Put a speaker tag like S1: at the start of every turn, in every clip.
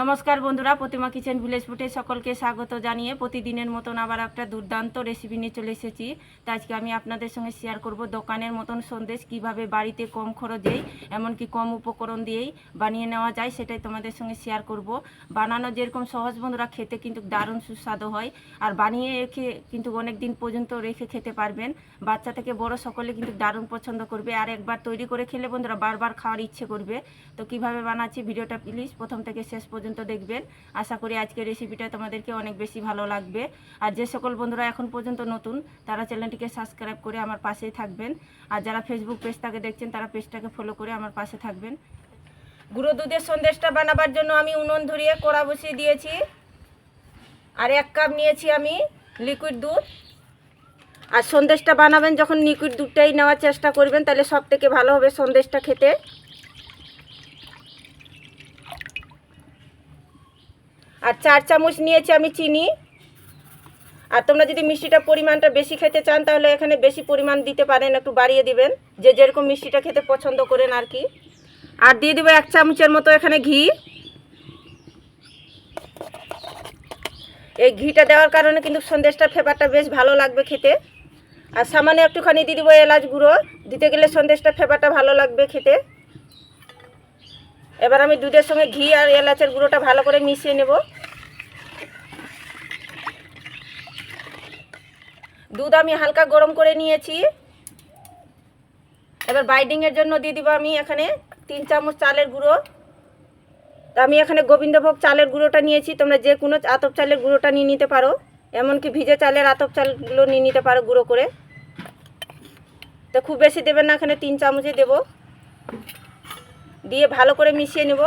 S1: নমস্কার বন্ধুরা, প্রতিমা kitchen village ফুটে সকলকে স্বাগত জানিয়ে প্রতিদিনের মতন আবার একটা দুর্দান্ত রেসিপি নিয়ে চলে এসেছি। তো আজকে আমি আপনাদের সঙ্গে শেয়ার করব দোকানের মতন সন্দেশ, কীভাবে বাড়িতে কম খরচেই এমনকি কম উপকরণ দিয়েই বানিয়ে নেওয়া যায় সেটাই তোমাদের সঙ্গে শেয়ার করব। বানানো যেরকম সহজ বন্ধুরা, খেতে কিন্তু দারুণ সুস্বাদু হয়। আর বানিয়ে রেখে কিন্তু অনেক দিন পর্যন্ত রেখে খেতে পারবেন। বাচ্চা থেকে বড় সকলে কিন্তু দারুণ পছন্দ করবে। আর একবার তৈরি করে খেলে বন্ধুরা, বারবার খাওয়ার ইচ্ছে করবে। তো কীভাবে বানাচ্ছি ভিডিওটা প্লিজ প্রথম থেকে শেষ পর্যন্ত দেখবেন। আশা করি আজকের রেসিপিটা তোমাদেরকে অনেক বেশি ভালো লাগবে। আর যে সকল বন্ধুরা এখন পর্যন্ত নতুন, তারা চ্যানেলটিকে সাবস্ক্রাইব করে আমার পাশেই থাকবেন। আর যারা ফেসবুক পেজটাকে দেখছেন, তারা পেজটাকে ফলো করে আমার পাশে থাকবেন। গুঁড়ো দুধের সন্দেশটা বানাবার জন্য আমি উনুন ধরিয়ে কড়া বসিয়ে দিয়েছি। আর এক কাপ নিয়েছি আমি লিকুইড দুধ। আর সন্দেশটা বানাবেন যখন লিকুইড দুধটাই নেওয়ার চেষ্টা করবেন, তাহলে সব থেকে ভালো হবে সন্দেশটা খেতে। আর চার চামচ নিয়েছি আমি চিনি। আর তোমরা যদি মিষ্টিটা পরিমাণটা বেশি খেতে চান, তাহলে এখানে বেশি পরিমাণ দিতে পারেন, একটু বাড়িয়ে দিবেন। যে যেরকম মিষ্টিটা খেতে পছন্দ করেন আর কি। আর দিয়ে দেবো এক চামচের মতো এখানে ঘি। এই ঘিটা দেওয়ার কারণে কিন্তু সন্দেশটার ফ্লেভারটা বেশ ভালো লাগবে খেতে। আর সামান্য একটুখানি দিয়ে দেবো এলাচ গুঁড়ো। দিতে গেলে সন্দেশটার ফ্লেভারটা ভালো লাগবে খেতে। এবার আমি দুধের সঙ্গে ঘি আর এলাচের গুঁড়োটা ভালো করে মিশিয়ে নেব। দুধ আমি হালকা গরম করে নিয়েছি। এবার বাইডিংয়ের জন্য দিয়ে দিব আমি এখানে তিন চামচ চালের গুঁড়ো। আমি এখানে গোবিন্দভোগ চালের গুঁড়োটা নিয়েছি, তোমরা যে কোনো আতপ চালের গুঁড়োটা নিয়ে নিতে পারো। এমনকি ভিজে চালের আতপ চালগুলো নিয়ে নিতে পারো গুঁড়ো করে। তো খুব বেশি দেবেন না, এখানে তিন চামচে দেবো। দিয়ে ভালো করে মিশিয়ে নেব।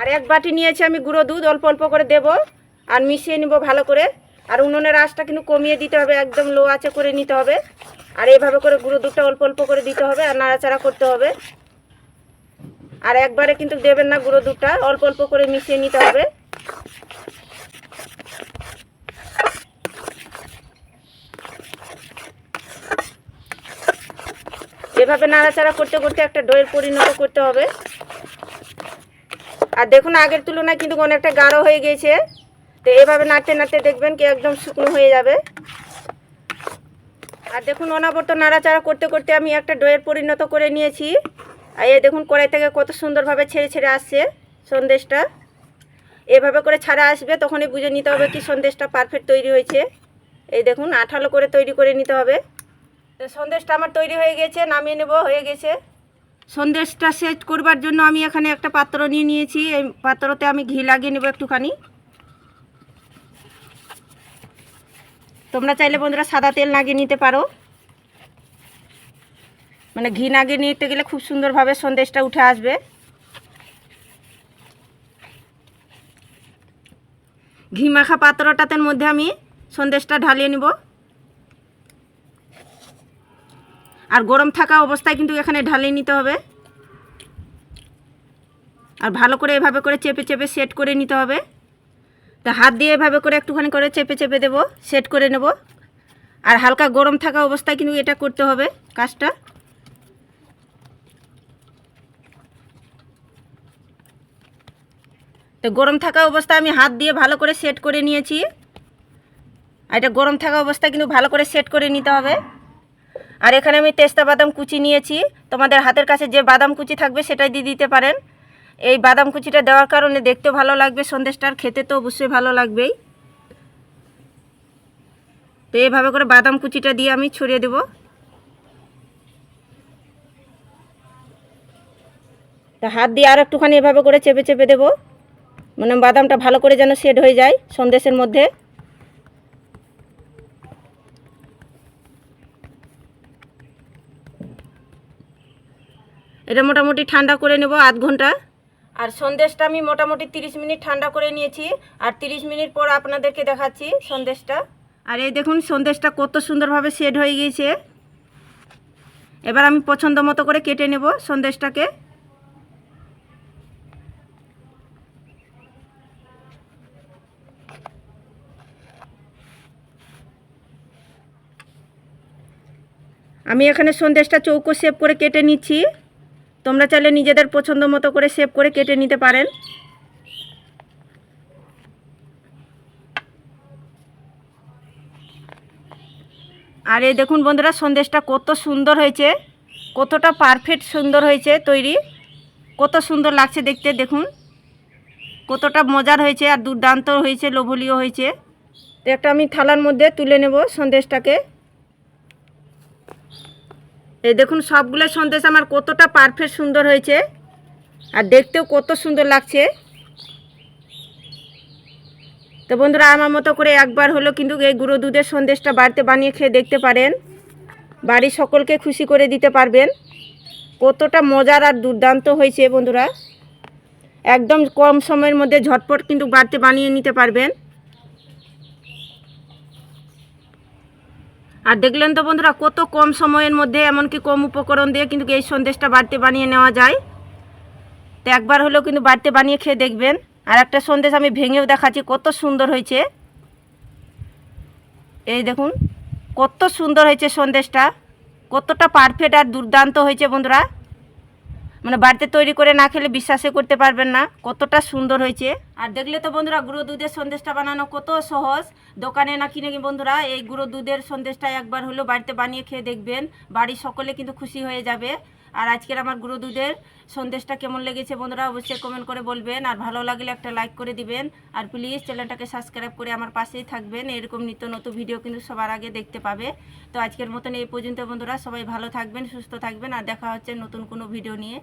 S1: আর এক বাটি নিয়েছি আমি গুঁড়ো দুধ, অল্প অল্প করে দেব আর মিশিয়ে নেব ভালো করে। আর উনুনের আঁচটা কিন্তু কমিয়ে দিতে হবে, একদম লো আঁচে করে নিতে হবে। আর এইভাবে করে গুঁড়ো দুধটা অল্প অল্প করে দিতে হবে আর নাড়াচাড়া করতে হবে। আর একবারে কিন্তু দেবেন না গুঁড়ো দুধটা, অল্প অল্প করে মিশিয়ে নিতে হবে। এভাবে নাড়াচাড়া করতে করতে একটা ডোয়ের পরিণত করতে হবে। আর দেখুন, আগের তুলনায় কিন্তু অনেকটা গাঢ় হয়ে গিয়েছে। তো এভাবে নাড়তে নাড়তে দেখবেন কি একদম শুকনো হয়ে যাবে। আর দেখুন, অনাবর্ত নাড়াচাড়া করতে করতে আমি একটা ডোয়ের পরিণত করে নিয়েছি। আর এ দেখুন, কড়াই থেকে কত সুন্দরভাবে ছেড়ে ছেড়ে আসছে সন্দেশটা। এভাবে করে ছাড়া আসবে, তখনই বুঝে নিতে হবে কি সন্দেশটা পারফেক্ট তৈরি হয়েছে। এই দেখুন, আঠালো করে তৈরি করে নিতে হবে। তো সন্দেশটা আমার তৈরি হয়ে গেছে, নামিয়ে নেব, হয়ে গেছে। সন্দেশটা সেট করবার জন্য আমি এখানে একটা পাত্র নিয়ে নিয়েছি। এই পাত্রতে আমি ঘি লাগিয়ে নেব একটুখানি। তোমরা চাইলে বন্ধুরা সাদা তেল লাগিয়ে নিতে পারো। মানে ঘি লাগিয়ে নিতে গেলে খুব সুন্দরভাবে সন্দেশটা উঠে আসবে। ঘি মাখা পাত্রটাতে মধ্যে আমি সন্দেশটা ঢালিয়ে নেব। আর গরম থাকা অবস্থায় কিন্তু এখানে ঢালিয়ে নিতে হবে। আর ভালো করে এভাবে করে চেপে চেপে সেট করে নিতে হবে। তা হাত দিয়ে এভাবে করে একটুখানি করে চেপে চেপে দেব সেট করে নেব। আর হালকা গরম থাকা অবস্থায় কিন্তু এটা করতে হবে কাজটা। তো গরম থাকা অবস্থায় আমি হাত দিয়ে ভালো করে সেট করে নিয়েছি। আর এটা গরম থাকা অবস্থায় কিন্তু ভালো করে সেট করে নিতে হবে। আর এখানে আমি তেস্তা বাদাম কুচি নিয়েছি। তোমাদের হাতের কাছে যে বাদাম কুচি থাকবে সেটাই দিয়ে দিতে পারেন। এই বাদাম কুচিটা দেওয়ার কারণে দেখতেও ভালো লাগবে, সন্দেশটার খেতে তো অবশ্যই ভালো লাগবেই। তো এইভাবে করে বাদাম কুচিটা দিয়ে আমি ছড়িয়ে দেব। তা হাত দিয়ে আর একটুখানি এভাবে করে চেপে চেপে দেবো। মানে বাদামটা ভালো করে যেন সেট হয়ে যায় সন্দেশের মধ্যে। এটা মোটামুটি ঠান্ডা করে নেব আধ ঘণ্টা। আর সন্দেশটা আমি মোটামুটি 30 মিনিট ঠান্ডা করে নিয়েছি। আর 30 মিনিট পর আপনাদেরকে দেখাচ্ছি সন্দেশটা। আর এই দেখুন, সন্দেশটা কত সুন্দরভাবে সেট হয়ে গিয়েছে। এবার আমি পছন্দ মতো করে কেটে নেব সন্দেশটাকে। আমি এখানে সন্দেশটা চৌকো শেপ করে কেটে নিচ্ছি। তোমরা চাইলে নিজেদের পছন্দ মতো করে শেপ করে কেটে নিতে পারেন। আর এই দেখুন বন্ধুরা, সন্দেশটা কত সুন্দর হয়েছে, কতটা পারফেক্ট সুন্দর হয়েছে তৈরি, কত সুন্দর লাগছে দেখতে, দেখুন। কতটা মজার হয়েছে আর দুর্দান্ত হয়েছে, লোভনীয় হয়েছে। তো একটা আমি থালার মধ্যে তুলে নেব সন্দেশটাকে। এই দেখুন, সবগুলো সন্দেশ আমার কতটা পারফেক্ট সুন্দর হয়েছে। আর দেখতেও কত সুন্দর লাগছে। তো বন্ধুরা, আমার মতো করে একবার হলো কিন্তু এই গুঁড়ো দুধের সন্দেশটা বাড়িতে বানিয়ে খেয়ে দেখতে পারেন। বাড়ির সকলকে খুশি করে দিতে পারবেন। কতটা মজার আর দুর্দান্ত হয়েছে বন্ধুরা। একদম কম সময়ের মধ্যে ঝটপট কিন্তু বাড়িতে বানিয়ে নিতে পারবেন। আর দেখলেন তো বন্ধুরা, কত কম সময়ের মধ্যে, এমনকি কম উপকরণ দিয়ে কিন্তু এই সন্দেশটা বাড়িতে বানিয়ে নেওয়া যায়। তো একবার হলেও কিন্তু বাড়িতে বানিয়ে খেয়ে দেখবেন। আর একটা সন্দেশ আমি ভেঙেও দেখাচ্ছি, কত সুন্দর হয়েছে। এই দেখুন, কত সুন্দর হয়েছে সন্দেশটা, কতটা পারফেক্ট আর দুর্দান্ত হয়েছে বন্ধুরা। মানে বাড়িতে তৈরি করে না খেলে বিশ্বাসই করতে পারবেন না। কতটা সুন্দর হয়েছে। আর দেখলে তো বন্ধুরা, গুঁড়ো দুধের সন্দেশটা বানানো কত সহজ। দোকানে না কিনে বন্ধুরা, এই গুঁড়ো দুধের সন্দেশটা একবার হলেও বাড়িতে বানিয়ে খেয়ে দেখবেন। বাড়ির সকলে কিন্তু খুশি হয়ে যাবে। আর আজকের আমার গুঁড়ো দুধের সন্দেশটা কেমন লেগেছে বন্ধুরা অবশ্যই কমেন্ট করে বলবেন। আর ভালো লাগলে একটা লাইক করে দিবেন। আর প্লিজ চ্যানেলটাকে সাবস্ক্রাইব করে আমার পাশেই থাকবেন। এরকম নিত্য নতুন ভিডিও কিন্তু সবার আগে দেখতে পাবে। তো আজকের মতন এই পর্যন্ত বন্ধুরা সবাই ভালো থাকবেন, সুস্থ থাকবেন। আর দেখা হচ্ছে নতুন কোনো ভিডিও নিয়ে।